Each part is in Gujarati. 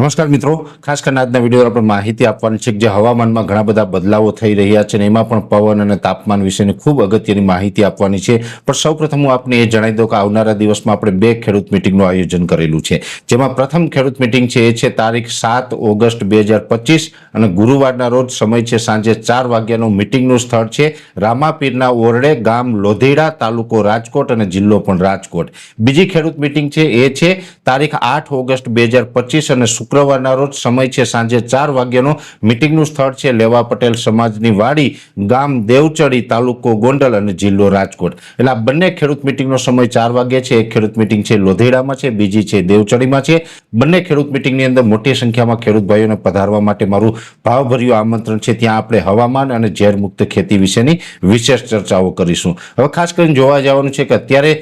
નમસ્કાર મિત્રો. ખાસ કરીને આજના વીડિયો આપણે માહિતી આપવાની છે કે જે હવામાનમાં ઘણા બધા બદલાવો થઈ રહ્યા છે અને એમાં પણ પવન અને તાપમાન વિશેની ખૂબ અગત્યની માહિતી આપવાની છે. પણ સૌપ્રથમ હું આપને એ જણાવી દઉં કે આવનારા દિવસમાં આપણે બે ખેડૂત મિટિંગનું આયોજન કરેલું છે. જેમાં પ્રથમ ખેડૂત મિટિંગ છે એ છે તારીખ સાત ઓગસ્ટ બે હજાર પચીસ અને ગુરુવારના રોજ સમય છે સાંજે ચાર વાગ્યાનું મિટિંગનું સ્થળ છે. રામાપીરના ઓરડે ગામ લોધેડા તાલુકો રાજકોટ અને જિલ્લો પણ રાજકોટ. બીજી ખેડૂત મિટિંગ છે એ છે તારીખ આઠ ઓગસ્ટ બે હજાર પચીસ અને શુક્રવારના રોજ સમય છે સાંજે ચાર વાગ્યાનો. મિટિંગનું સ્થળ છે લેવા પટેલ સમાજની વાડી, ગામ દેવચડી તાલુકો ગોંડલ અને જિલ્લો રાજકોટ. એટલે આ બંને ખેડૂત મિટિંગનો સમય ચાર વાગ્યે છે. એક ખેડૂત મિટિંગ છે લોધેડામાં છે, બીજી છે દેવચડીમાં છે. બંને ખેડૂત મિટિંગની અંદર મોટી સંખ્યામાં ખેડૂત ભાઈઓને પધારવા માટે મારું ભાવભર્યું આમંત્રણ છે. ત્યાં આપણે હવામાન અને ઝેરમુક્ત ખેતી વિશેની વિશેષ ચર્ચાઓ કરીશું. હવે ખાસ કરીને જોવા જવાનું છે કે અત્યારે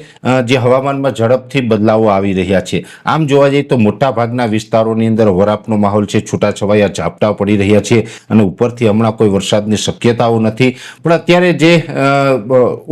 જે હવામાનમાં ઝડપથી બદલાવો આવી રહ્યા છે. આમ જોવા જઈએ તો મોટાભાગના વિસ્તારોની અંદર વરાપનો માહોલ છે, છૂટાછવાયા ઝાપટા પડી રહ્યા છે અને ઉપરથી હમણાં કોઈ વરસાદની શક્યતાઓ નથી. પણ અત્યારે જે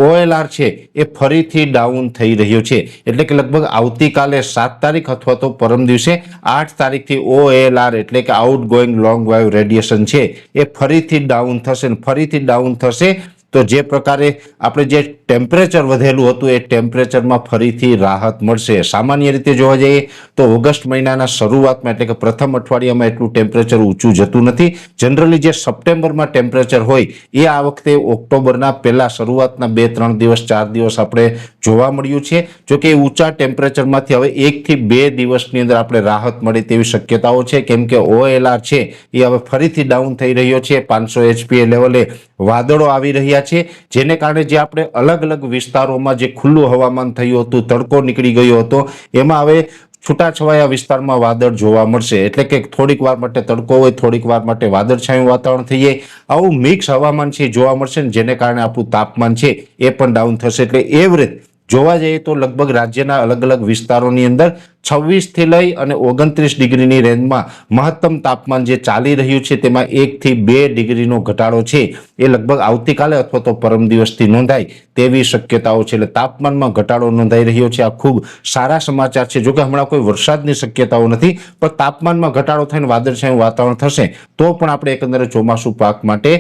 ઓએલઆર છે એ ફરીથી ડાઉન થઈ રહ્યો છે. એટલે કે લગભગ આવતીકાલે સાત તારીખ અથવા તો પરમ દિવસે આઠ તારીખથી ઓએલઆર એટલે કે outgoing long wave radiation છે એ ફરીથી ડાઉન થશે ફરીથી ડાઉન થશે તો જે પ્રકારે આપણે જે ટેમ્પરેચર વધેલું હતું, એ ટેમ્પરેચરમાં ફરીથી રાહત મળશે. સામાન્ય રીતે જોવા જઈએ તો ઓગસ્ટ મહિનાના શરૂઆતમાં, એટલે કે પ્રથમ અઠવાડિયામાં એટલું ટેમ્પરેચર ઊંચું જતું નથી. જનરલી જે સપ્ટેમ્બરમાં ટેમ્પરેચર હોય, એ આ વખતે ઓક્ટોબરના પહેલાં શરૂઆતના બે, ત્રણ દિવસ, ચાર દિવસ આપણે જોવા મળ્યું છે. જો કે ઊંચા ટેમ્પરેચરમાંથી હવે એકથી બે દિવસની અંદર આપણે રાહત મળે તેવી શક્યતાઓ છે. કેમ કે ઓએલઆર છે, એ હવે ફરીથી ડાઉન થઈ રહ્યો છે. પાંચસો એચપીએ લેવલે વાદળો આવી રહ્યા છે, જેને કારણે જે આપણે અલગ અલગ વિસ્તારોમાં જે ખુલ્લું હવામાન થયું હતું, તડકો નીકળી ગયો હતો, એમાં હવે છૂટાછવાયા વિસ્તારમાં વાદળ જોવા મળશે. એટલે કે થોડીક વાર માટે તડકો હોય, થોડીક વાર માટે વાદળછાયું વાતાવરણ થઈ જાય આવું મિક્સ હવામાન છે, જોવા મળશે ને જેને કારણે આપણું તાપમાન છે, એ પણ ડાઉન થશે. એટલે એવરેજ જોવા જઈએ તો લગભગ રાજ્યના અલગ અલગ વિસ્તારોની અંદર છવ્વીસથી લઈ અને ઓગણત્રીસ ડિગ્રીની રેન્જમાં મહત્તમ તાપમાન જે ચાલી રહ્યું છે તેમાં એકથી બે ડિગ્રીનો ઘટાડો છે. એ લગભગ આવતીકાલે અથવા તો પરમ દિવસથી નોંધાય તેવી શક્યતાઓ છે. એટલે તાપમાનમાં ઘટાડો નોંધાઈ રહ્યો છે. આ ખૂબ સારા સમાચાર છે. જોકે હમણાં કોઈ વરસાદની શક્યતાઓ નથી, પણ તાપમાનમાં ઘટાડો થઈને વાદળછાયું વાતાવરણ થશે, તો પણ આપણે એકંદરે ચોમાસું પાક માટે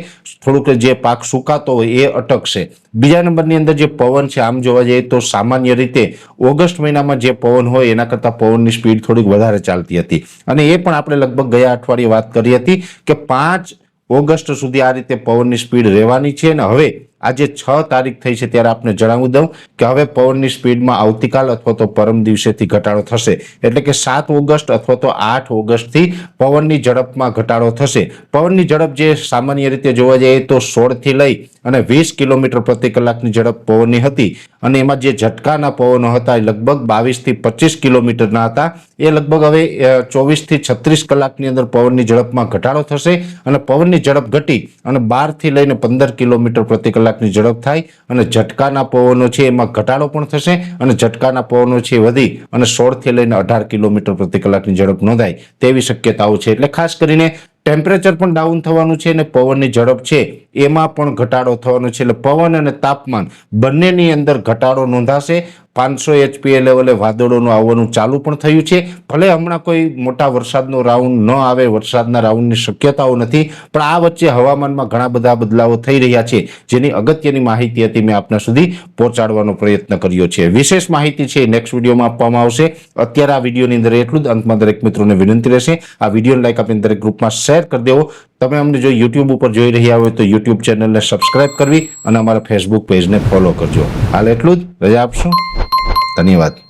થોડુંક જે પાક સુકાતો હોય એ અટકશે બીજા નંબરની અંદર જે પવન છે, આમ જોવા જઈએ તો સામાન્ય રીતે ઓગસ્ટ મહિનામાં જે પવન હોય એના કરતાં પવનની સ્પીડ થોડીક વધારે ચાલતી હતી. અને એ પણ આપણે લગભગ ગયા અઠવાડિયે વાત કરી હતી કે પાંચ ઓગસ્ટ સુધી આ રીતે પવનની સ્પીડ રહેવાની છે અને હવે આજે છ તારીખ થઈ છે ત્યારે આપને જણાવી દઉં કે હવે પવનની સ્પીડમાં આવતીકાલ અથવા તો પરમ દિવસેથી ઘટાડો થશે. એટલે કે સાત ઓગસ્ટ અથવા તો આઠ ઓગસ્ટથી પવનની ઝડપમાં ઘટાડો થશે. પવનની ઝડપ જે સામાન્ય રીતે જોવા જઈએ તો સોળથી લઈ અને વીસ કિલોમીટર પ્રતિ કલાકની ઝડપ પવનની હતી. અને એમાં જે ઝટકાના પવનો હતા એ લગભગ બાવીસથી પચીસ કિલોમીટરના હતા. એ લગભગ હવે ચોવીસથી છત્રીસ કલાકની અંદર પવનની ઝડપમાં ઘટાડો થશે. અને પવનની ઝડપ ઘટી અને બારથી લઈને પંદર કિલોમીટર પ્રતિ કલાકની ઝડપ થાય અને ઝટકાના પવનો છે એમાં ઘટાડો પણ થશે અને ઝટકાના પવનો છે વધી અને સોળથી લઈને અઢાર કિલોમીટર પ્રતિ કલાકની ઝડપ નોંધાય તેવી શક્યતાઓ છે. એટલે ખાસ કરીને ટેમ્પરેચર પણ ડાઉન થવાનું છે અને પવનની ઝડપ છે એમાં પણ ઘટાડો થવાનો છે. એટલે પવન અને તાપમાન બંનેની અંદર ઘટાડો નોંધાશે. પાંચસો એચપીએ લેવલે વાદળોનું આવવાનું ચાલુ પણ થયું છે. ભલે હમણાં કોઈ મોટા વરસાદનો રાઉન્ડ ન આવે, વરસાદના રાઉન્ડની શક્યતાઓ નથી, પણ આ વચ્ચે હવામાનમાં ઘણા બધા બદલાવો થઈ રહ્યા છે, જેની અગત્યની માહિતી હતી મેં આપના સુધી પહોંચાડવાનો પ્રયત્ન કર્યો છે. વિશેષ માહિતી છે નેક્સ્ટ વિડીયોમાં આપવામાં આવશે. અત્યારે આ વિડીયોની અંદર એટલું જ. અંતમાં દરેક મિત્રોને વિનંતી રહેશે. આ વીડિયો લાઈક આપીને દરેક ગ્રુપમાં શેર કરી દેવો. તમે અમને જો યુટ્યુબ ઉપર જોઈ રહ્યા હોય તો યુટ્યુબ ચેનલને સબસ્ક્રાઇબ કરવી અને અમારા ફેસબુક પેજને ફોલો કરજો. હાલ એટલું જ. રજા આપશો. ધન્યવાદ.